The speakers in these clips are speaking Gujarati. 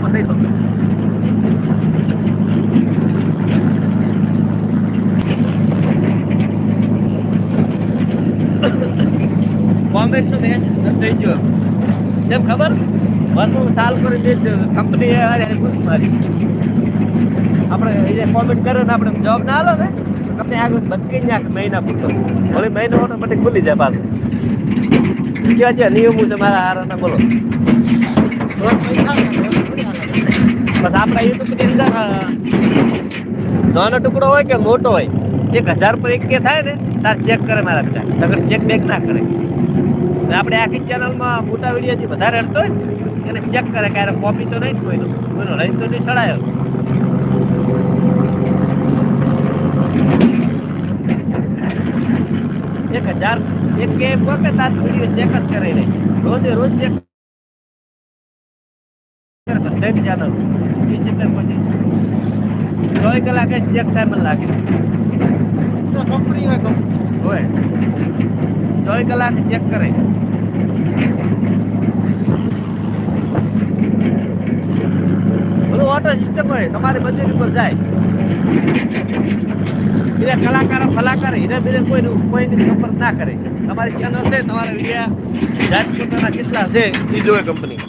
પણ નહીં થતું? કોમેન્ટ તો મેં થઈ ગયો. જેમ ખબર? બસમાં સાલ કરી દે કંપની ઘૂસ મારી. આપણે એ કોમેન્ટ કરે ને આપણે જવાબ ના આલો ને, તો કંપની આગળ બદકી નાખ મહિના પૂરતો. વળી મહિનો ઓટોમેટિક ખુલી જાય પાછું. ક્યાં છે નિયમો છે મારા હારાના બોલો. બસ આપણા યુટ્યુબની અંદર નાનો ટુકડો હોય કે મોટો હોય, એક હજાર પર એક કે થાય ને, તાર ચેક કરે મારા બધા નગર ચેક બેક ના કરે. આપણે આખી ચેનલમાં મોટા વિડીયોથી વધારે હડતો હોય એને ચેક કરે કે યાર કોપી તો નહીં કોઈનો. કોઈનો લઈને તો નહીં ચડાયો એક હજાર, એક કે એક વખત તાર વીડિયો ચેક જ કરે નહીં રોજે રોજ ચેક બધાની ચેનલ એ ચક્કર પછી ત્રણ કલાકે ચેક ટાઈમ લાગે કંપની હોય કંપની હોય. ત્રણ કલાકે ચેક કરે. બધું ઓટો સિસ્ટમ હોય. તમારી બધી ઉપર જાય. બીજા કલાકારો ફલાકાર હીરે બીરે કોઈ કોઈની સંપર્ક ના કરે. તમારી ચેનલ છે તમારા વિડીયા જાત પોતાના કેટલા છે એ જોવે કંપની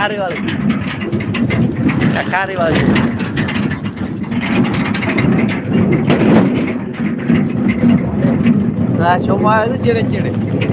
ખારી વાળી આ ખારી વાળી આ શોમાં આવ્યું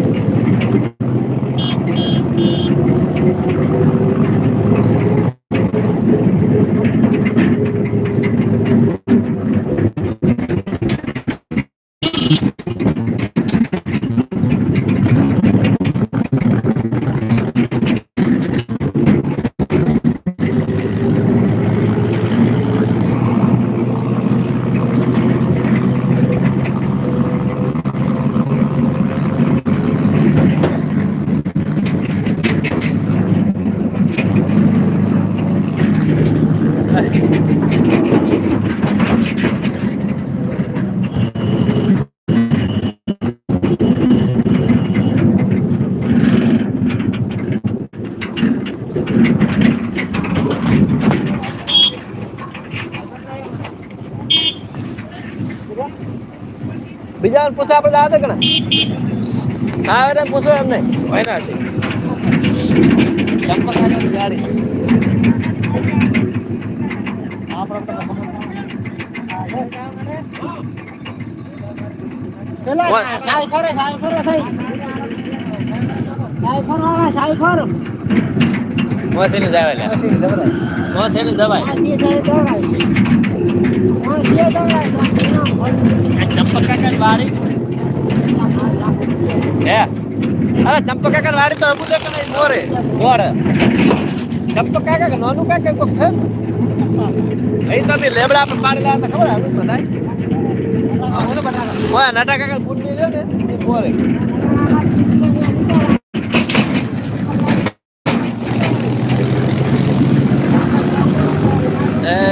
બીજા પૂછો આપણે આવે કણે. હા એને પૂછો એમને. હોય ના છે ચંપક આગળની ગાડી. પેલા કોણ? સાયફર સાયફર થઈ. સાયફર વાળા સાયફર મોથી જવાય લે. મોથી જવાય. આથી જાય દોડાય આથી દોડાય આ ચંપક કાકા વાડી હે અરે ચંપક કાકા વાડી તો અમુક કે નહીં મોરે. મોર ચંપક કાકા કે નાનું કાકા કોક છે અહીં તો અમે લેબડા પર પાડી લાયા હતા ખબર આપણે બધા ઓય નાટા કાકા બુટની લ્યો ને મોરે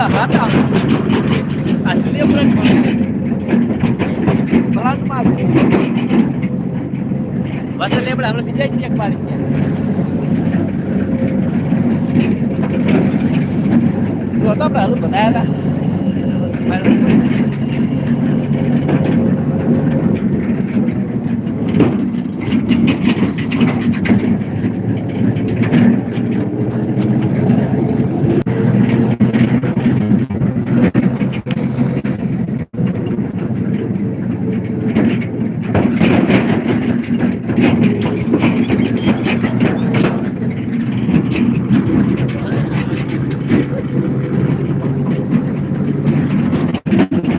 da rata. As lembras. Falar do mago. Você lembra? Ela me deu dia quase. Não dá pra lupa, né? Mas não